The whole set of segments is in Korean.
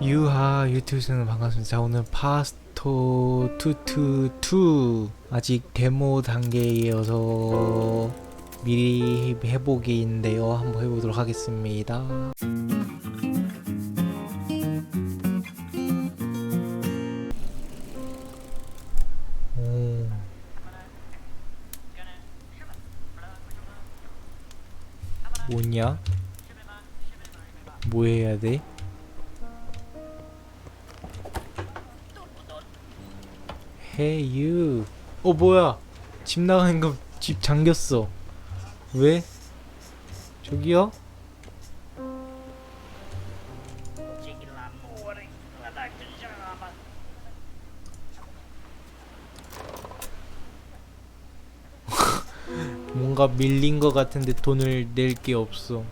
유하 유튜브는 반갑습니다. 자, 오늘 파스토 투투투 아직 데모 단계여서 미리 해보기 있는데요. 한번 해보도록 하겠습니다. 오. 뭐냐? 뭐 해야 돼? 해유 어 뭐야 집 나가는 거 집 잠겼어 왜? 저기요? 뭔가 밀린 거 같은데 돈을 낼 게 없어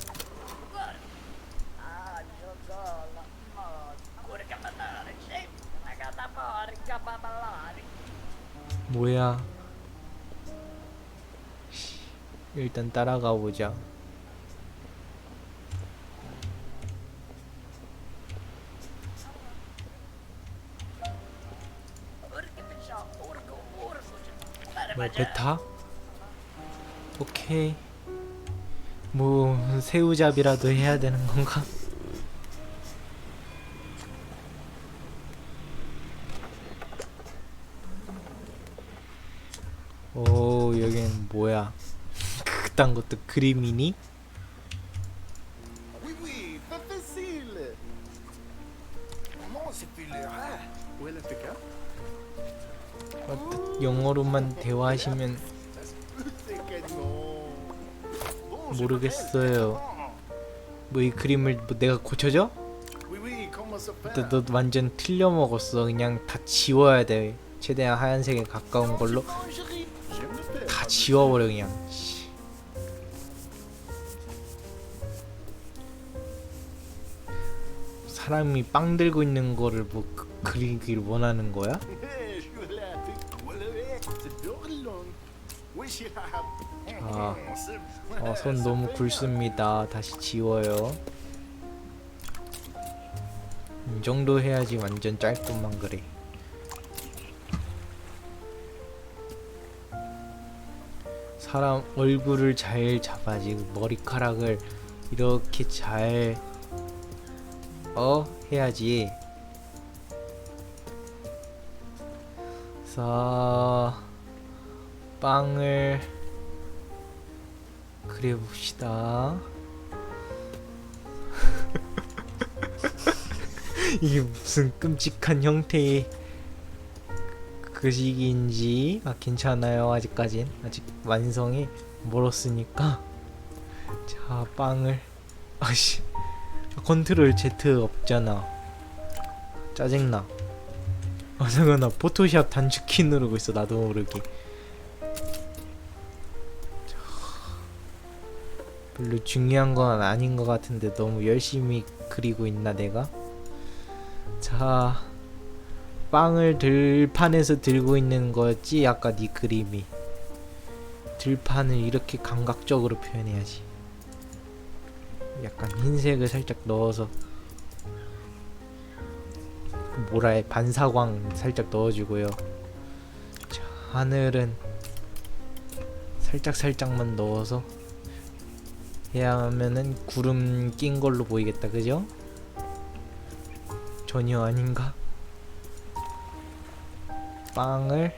일단 따라가 보자 뭐야 배 타? 오케이 뭐 새우잡이라도 해야 되는 건가? 오 여긴 뭐야 그딴 것도 그림이니? 어, 영어로만 대화하시면 모르겠어요. 뭐 이 그림을 뭐 내가 고쳐줘? 너, 너 완전 틀려 먹었어 그냥 다 지워야 돼 최대한 하얀색에 가까운 걸로. 다 지워버려 그냥 사람이 빵 들고 있는 거를 뭐 그, 그리기를 원하는 거야? 아, 어, 손 너무 굵습니다. 다시 지워요. 이 정도 해야지 완전 짧고만 그래. 사람 얼굴을 잘 잡아지 머리카락을 이렇게 잘 어 해야지. 자 빵을 그래 봅시다. 이게 무슨 끔찍한 형태의 그식인지 아 괜찮아요 아직까진 아직 완성이 멀었으니까 자 빵을 아씨 컨트롤 Z 없잖아. 짜증나. 아 잠깐 나 포토샵 단축키 누르고 있어 나도 모르게. 별로 중요한 건 아닌 것 같은데 너무 열심히 그리고 있나 내가? 자 빵을 들판에서 들고 있는 거였지 아까 네 그림이. 들판을 이렇게 감각적으로 표현해야지 약간 흰색을 살짝 넣어서 뭐라 해 반사광 살짝 넣어주고요 자 하늘은 살짝 살짝만 넣어서 해야 하면은 구름 낀 걸로 보이겠다 그죠? 전혀 아닌가? 빵을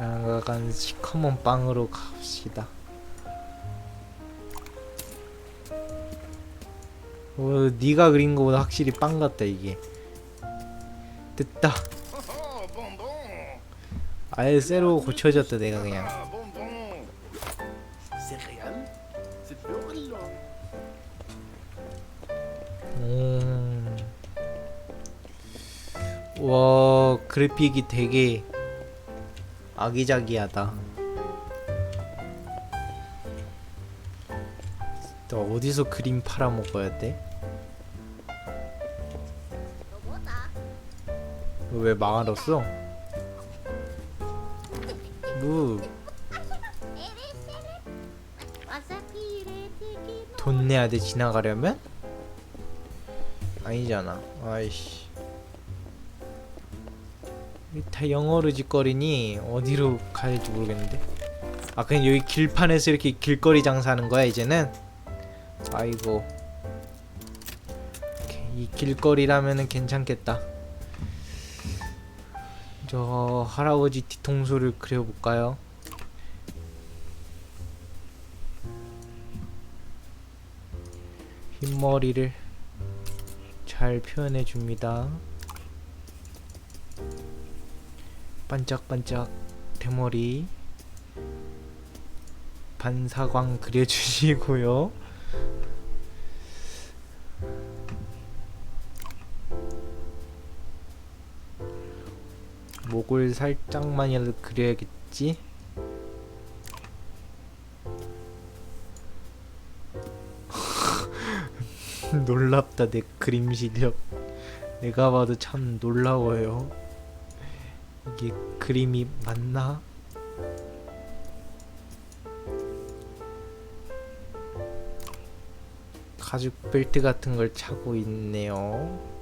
약간 시커먼 빵으로 갑시다 어, 네가 그린 거보다 확실히 빵 같다 이게 됐다. 아예 새로 고쳐졌다 내가 그냥. 음. 와 그래픽이 되게 아기자기하다. 너 어디서 그림 팔아 먹어야 돼? 왜 망하렀어? 무. 돈 내야 돼 지나가려면? 아니잖아. 아이씨. 이다 영어로 짓거리니 어디로 가야 될지 모르겠는데. 아 그냥 여기 길판에서 이렇게 길거리 장사하는 거야 이제는. 아이고. 이 길거리라면은 괜찮겠다. 저 할아버지 뒤통수를 그려볼까요? 흰머리를 잘 표현해 줍니다. 반짝반짝 대머리 반사광 그려주시고요. 목을 살짝만이라도 그려야겠지? 놀랍다 내 그림 실력 내가 봐도 참 놀라워요 이게 그림이 맞나? 가죽 벨트 같은 걸 차고 있네요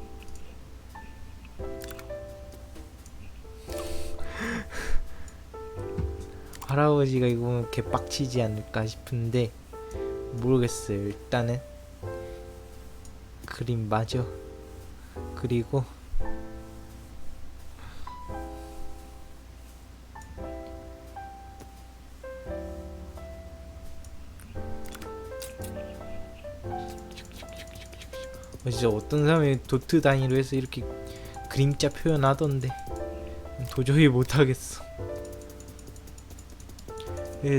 할아버지가 이거 개빡치지 않을까 싶은데 모르겠어요. 일단은 그림 맞아 그리고 어, 진짜 어떤 사람이 도트 단위로 해서 이렇게 그림자 표현하던데 도저히 못하겠어. 예,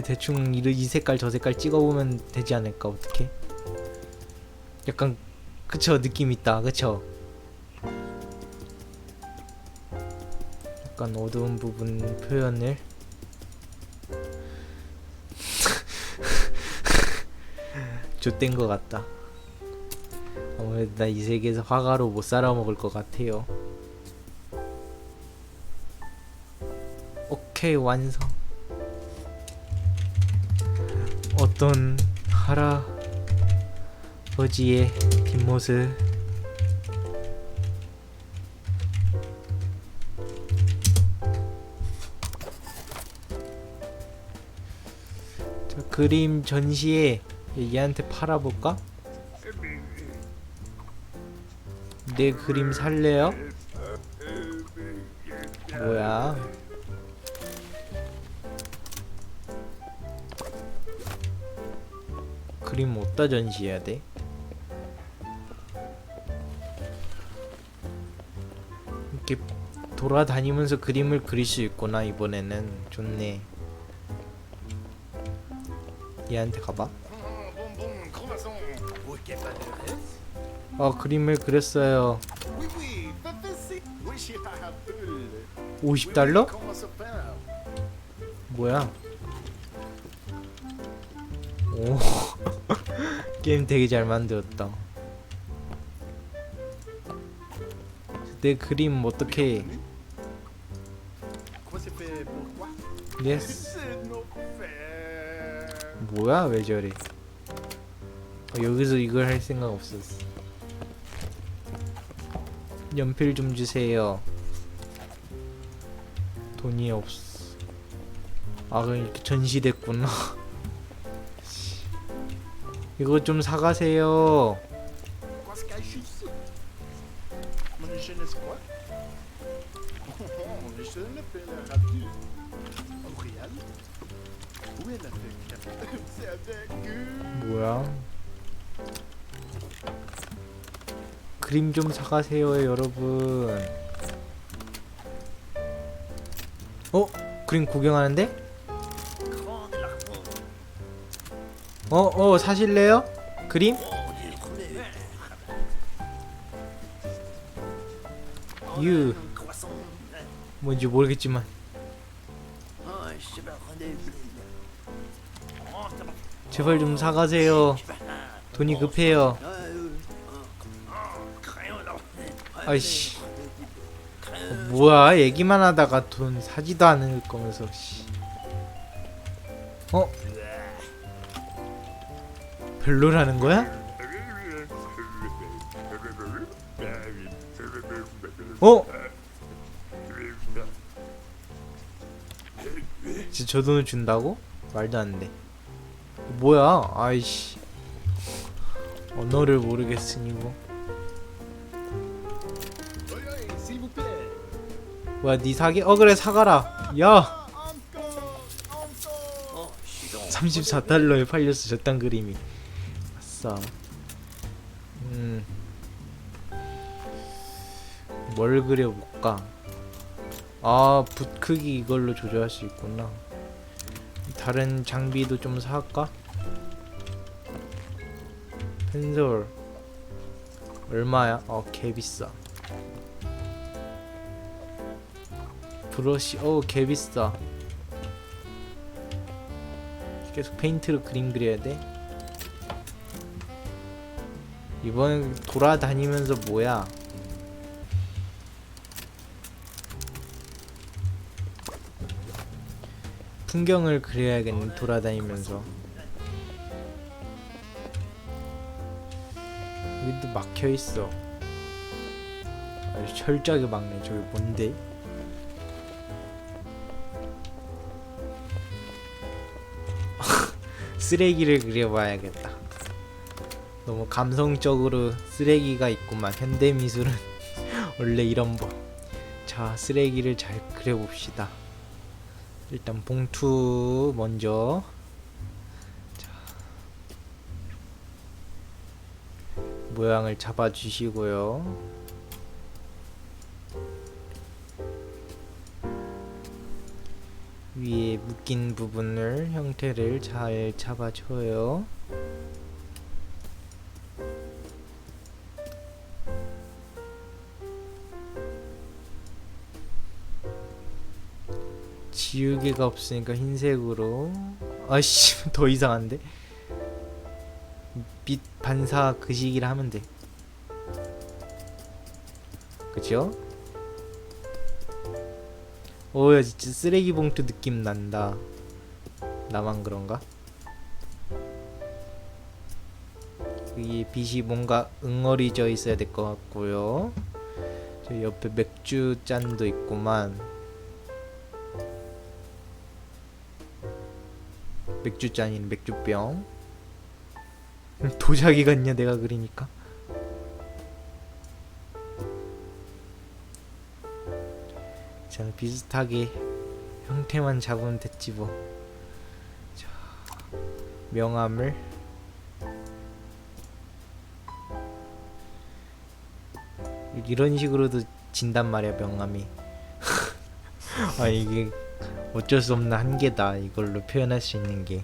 대충 이, 이 색깔 저 색깔 찍어보면 되지 않을까 어떻게 약간 그쵸 느낌 있다 그쵸? 약간 어두운 부분 표현을? 좆된 것 같다. 아무래도 나 이 세계에서 화가로 못 살아먹을 것 같아요. 오케이 완성 어떤 할아버지의 뒷모습 자, 그림 전시에 얘한테 팔아볼까? 내 그림 살래요? 그림 어디다 전시해야 돼? 이렇게 돌아다니면서 그림을 그릴 수 있구나 이번에는 좋네 얘한테 가봐? 어 그림을 그렸어요 Oui, oui, fais facile. Oui, j'ai un peu. 50달러? Comment ça fait? 뭐야 게임 되게 잘 만들었다 내 그림 어떻게? 예스. 뭐야 왜 저래 어, 여기서 이걸 할 생각 없었어 연필 좀 주세요 돈이 없어 아 그럼 이렇게 전시됐구나 씨. 이거 좀 사가세요? Oh. 뭐야 그림 좀 사가세요 여러분 어? 그림 구경하는데? 어? 어 사실래요? 그림? 유 뭔지 모르겠지만 제발 좀 사가세요 돈이 급해요 아이씨 어, 뭐야 얘기만 하다가 돈 사지도 않을 거면서 씨. 어? 별로라는 거야? 어? 진짜 저 돈을 준다고? 말도 안 돼. 뭐야? 아이씨. 언어를 모르겠으니 뭐. 뭐야, 니 사기? 어 그래 사가라. 야, Ah, encore, encore. 34달러에 팔렸어 저딴 그림이. 아싸. 음. 뭘 그려볼까? 아, 붓 크기 이걸로 조절할 수 있구나. 다른 장비도 좀 사갈까? 펜솔 얼마야? 어, 개 비싸. 브러쉬, 어, 개 비싸. 계속 페인트로 그림 그려야 돼? 이번엔 돌아다니면서 뭐야? 풍경을 그려야겠네 돌아다니면서 여기도 막혀 있어. 아주 철저하게 막네. 저기 뭔데? 쓰레기를 그려봐야겠다. 너무 감성적으로 쓰레기가 있구만. 현대 미술은 원래 이런 법. 자, 쓰레기를 잘 그려봅시다. 일단 봉투 먼저. 자, 모양을 잡아주시고요. 위에 묶인 부분을 형태를 잘 잡아줘요. 지우개가 없으니까 흰색으로. 아씨 더 이상한데? 빛 반사 그 시기를 하면 돼. 그죠? 오야 진짜 쓰레기 봉투 느낌 난다. 나만 그런가? 이 빛이 뭔가 응어리져 있어야 될 것 같고요. 저 옆에 맥주 잔도 있구만 맥주잔이 맥주병. 도자기 같냐 내가 그리니까. 자 비슷하게 형태만 잡으면 됐지 뭐. 자, 명암을. 이런 식으로도 진단 말이야 명암이. 아 이게 어쩔 수 없는 한계다. 이걸로 표현할 수 있는 게.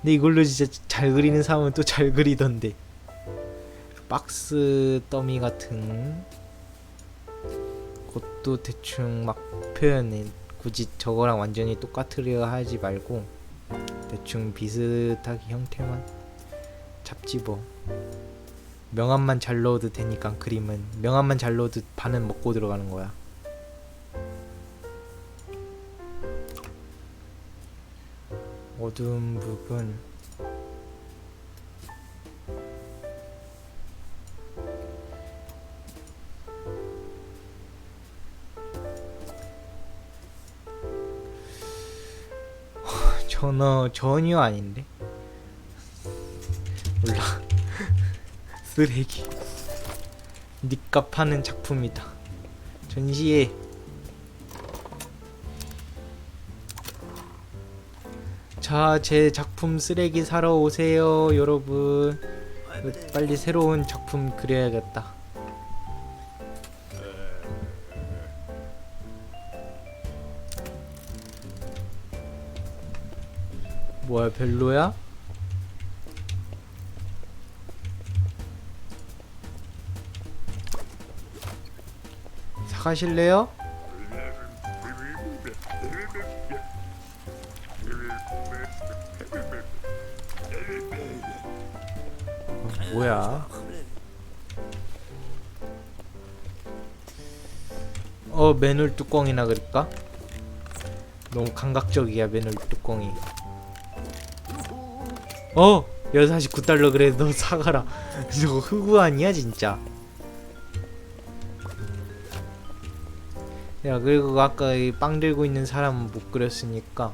근데 이걸로 진짜 잘 그리는 사람은 또 잘 그리던데. 박스 더미 같은 것도 대충 막 표현해. 굳이 저거랑 완전히 똑같으려 하지 말고 대충 비슷하게 형태만 잡지 뭐 명암만 잘 넣어도 되니까 그림은. 명암만 잘 넣어도 반은 먹고 들어가는 거야 어두운 부분. 전어 전혀 아닌데? 몰라. 쓰레기. 니값 파는 작품이다. 전시회 자, 제 작품 쓰레기 사러 오세요, 여러분. 빨리 새로운 작품 그려야겠다. 뭐야, 별로야? 사가실래요? 맨홀 뚜껑이나 그럴까? 너무 감각적이야 맨홀 뚜껑이 어! 649달러 그래 너 사가라 저거 흑우 아니야 진짜 야 그리고 아까 이빵 들고 있는 사람 못 그렸으니까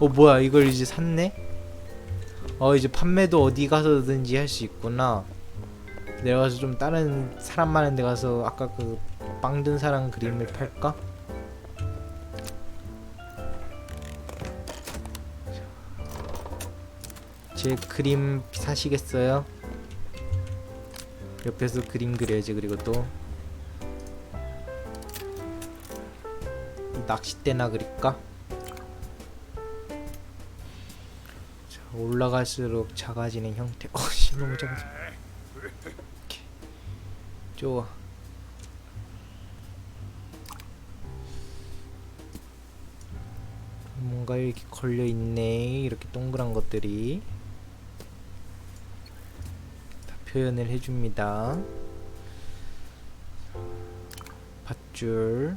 어 뭐야 이걸 이제 샀네? 어 이제 판매도 어디 가서든지 할 수 있구나 내려가서 좀 다른 사람 많은 데 가서 아까 그 빵 든 사람 그림을 팔까? 제 그림 사시겠어요? 옆에서 그림 그려야지 그리고 또 낚싯대나 그릴까? 자, 올라갈수록 작아지는 형태. 어씨 너무 작아져. 이렇게. 좋아. 뭔가 이렇게 걸려 있네. 이렇게 동그란 것들이 다 표현을 해줍니다. 밧줄.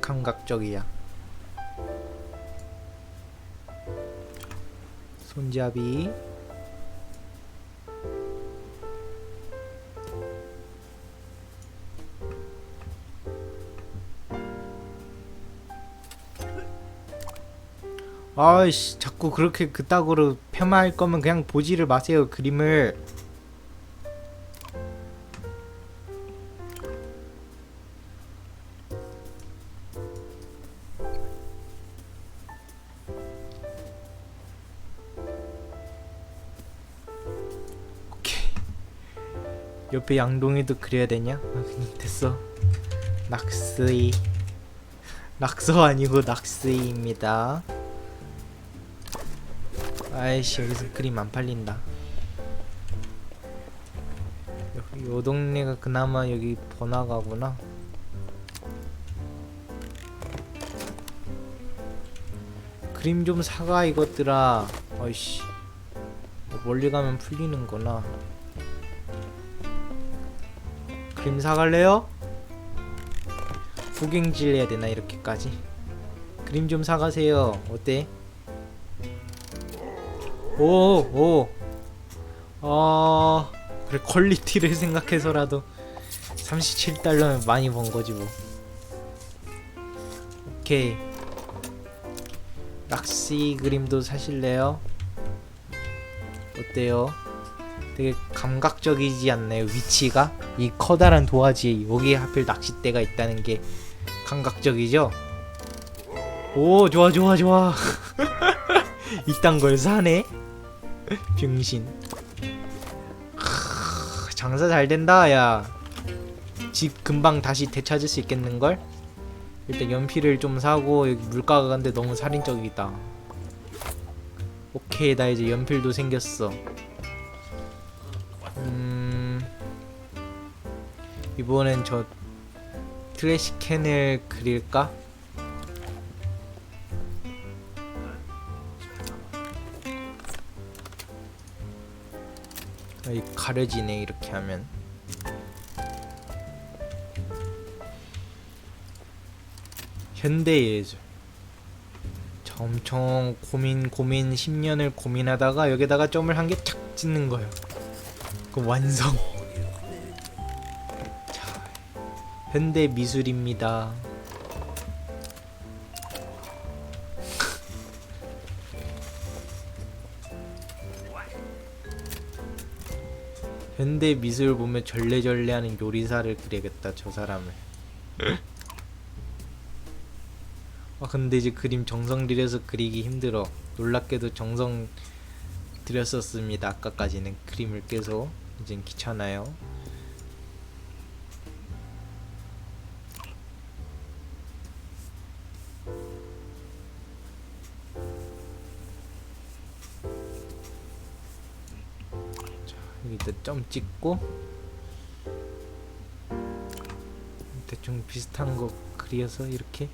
감각적이야. 손잡이. 아이씨, 자꾸 그렇게 그따구로 폄하할 거면 그냥 보지를 마세요, 그림을. 옆에 양동이도 그려야 되냐? 아, 됐어. 낙스이. 낙서 아니고 낙스이입니다. 아이씨 여기서 그림 안 팔린다. 요, 요 동네가 그나마 여기 번화가구나. 그림 좀 사가 이것들아. 아이씨. 멀리 가면 풀리는구나. 그림 사갈래요? 후갱질 해야 되나 이렇게까지? 그림 좀 사가세요. 어때? 오, 오. 아, 그래 퀄리티를 생각해서라도 37달러면 많이 번 거지 뭐. 오케이. 낚시 그림도 사실래요? 어때요? 되게 감각적이지 않나요? 위치가? 이 커다란 도화지에 여기 하필 낚싯대가 있다는 게 감각적이죠? 오 좋아 좋아 좋아. 이딴 걸 사네. 병신. 크, 장사 잘 된다 야집 금방 다시 되찾을 수 있겠는걸? 일단 연필을 좀 사고 여기 물가가 근데 너무 살인적이다. 오케이 나 이제 연필도 생겼어 이번엔 저 트래시캔을 그릴까? 아, 이 가려지네 이렇게 하면. 현대 예술. 자, 엄청 고민 고민 10년을 고민하다가 여기다가 점을 한 개 착 찍는 거예요. 그 완성 현대 미술입니다. 현대 미술 보면 절레절레하는 요리사를 그려야겠다 저 사람을. 아 근데 이제 그림 정성 들여서 그리기 힘들어. 놀랍게도 정성 들였었습니다. 아까까지는 그림을 계속 이젠 귀찮아요 여기다 점 찍고 대충 비슷한 거 그려서 이렇게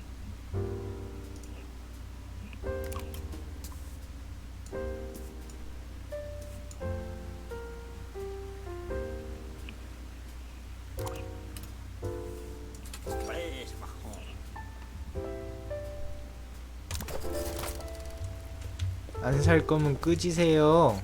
안 살 거면 끄지세요.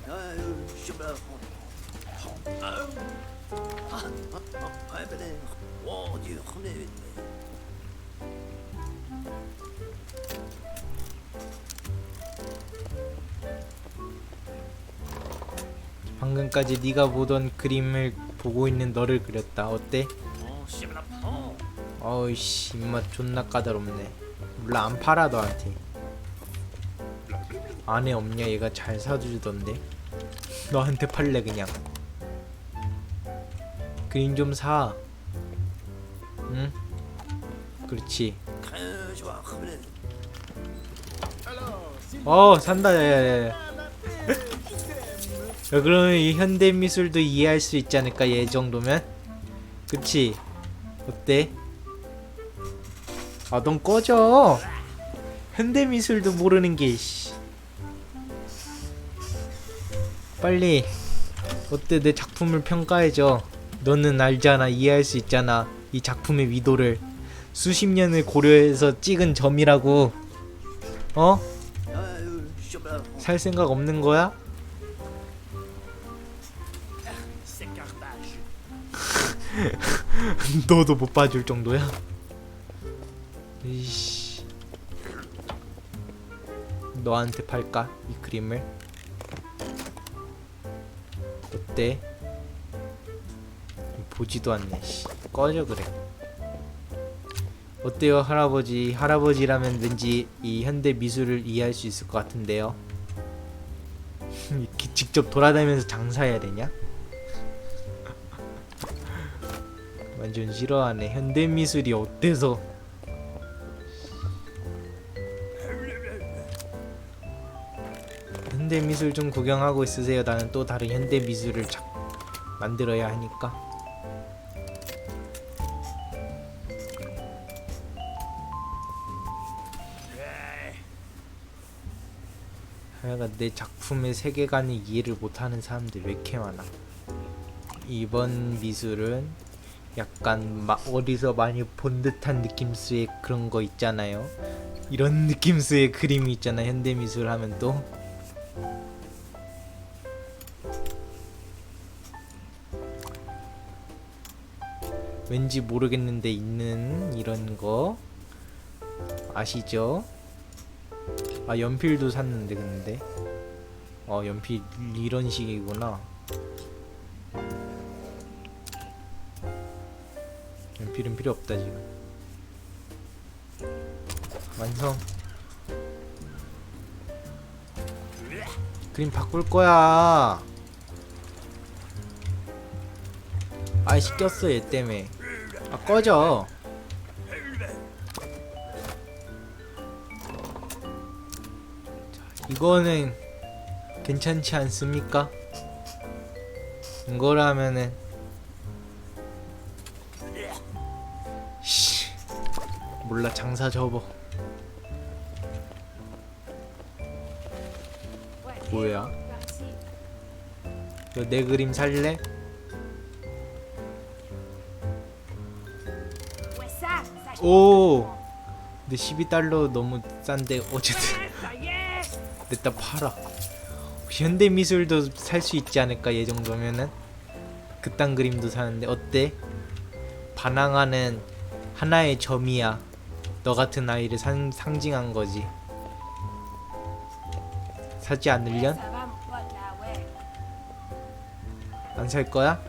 방금까지 네가 보던 그림을 보고 있는 너를 그렸다. 어때? 어, 씨발. 어. 어이씨 입맛 존나 까다롭네. 몰라 안 팔아 너한테. 안에 없냐 얘가 잘 사주던데. 너한테 팔래 그냥. 그림 좀 사. 응? 그렇지. 그래. 어 산다 야야야. 야 그러면 이 현대 미술도 이해할 수 있지 않을까 얘 정도면? 그치? 어때? 아 넌 꺼져 현대 미술도 모르는 게 씨. 빨리 어때 내 작품을 평가해줘 너는 알잖아 이해할 수 있잖아 이 작품의 위도를 수십 년을 고려해서 찍은 점이라고 어? 살 생각 없는 거야? 너도 못 봐줄 정도야? 이씨 너한테 팔까? 이 그림을? 어때? 보지도 않네 씨. 꺼져 그래 어때요 할아버지 할아버지라면 왠지 이 현대 미술을 이해할 수 있을 것 같은데요 직접 돌아다니면서 장사해야 되냐? 완전 싫어하네. 현대 미술이 어때서? 현대 미술 좀 구경하고 있으세요. 나는 또 다른 현대 미술을 자, 만들어야 하니까. 하여간 내 작품의 세계관을 이해를 못하는 사람들 왜 이렇게 많아? 이번 미술은 약간 마, 어디서 많이 본 듯한 느낌수의 그런 거 있잖아요. 이런 느낌수의 그림이 있잖아. 현대 미술 하면 또 왠지 모르겠는데 있는 이런 거 아시죠? 아 연필도 샀는데 근데 어 연필 이런 식이구나. 필은 필요 없다 지금. 완성. 그림 바꿀 거야. 아이 시켰어 얘 때문에. 아 꺼져. 자, 이거는 괜찮지 않습니까? 이거라면은 몰라 장사 접어. 뭐야? 너 내 그림 살래? 오! 근데 12달러 너무 싼데 어쨌든. 냈다 팔아. 현대미술도 살 수 있지 않을까 얘 정도면은? 그딴 그림도 사는데 어때? 반항하는 하나의 점이야 너 같은 아이를 상, 상징한 거지 사지 ouais. 안살 거야?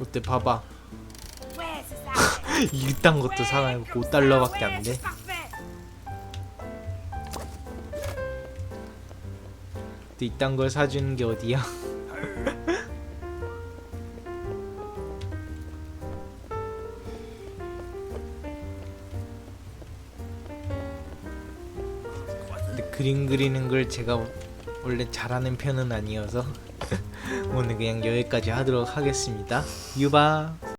어때 봐봐. 이딴 것도 comme 5달러밖에 ça, 안 돼? 이딴 걸 사주는 게 어디야? 근데 그림 그리는 걸 제가 원래 잘하는 편은 아니어서 오늘 그냥 여기까지 하도록 하겠습니다. 유바.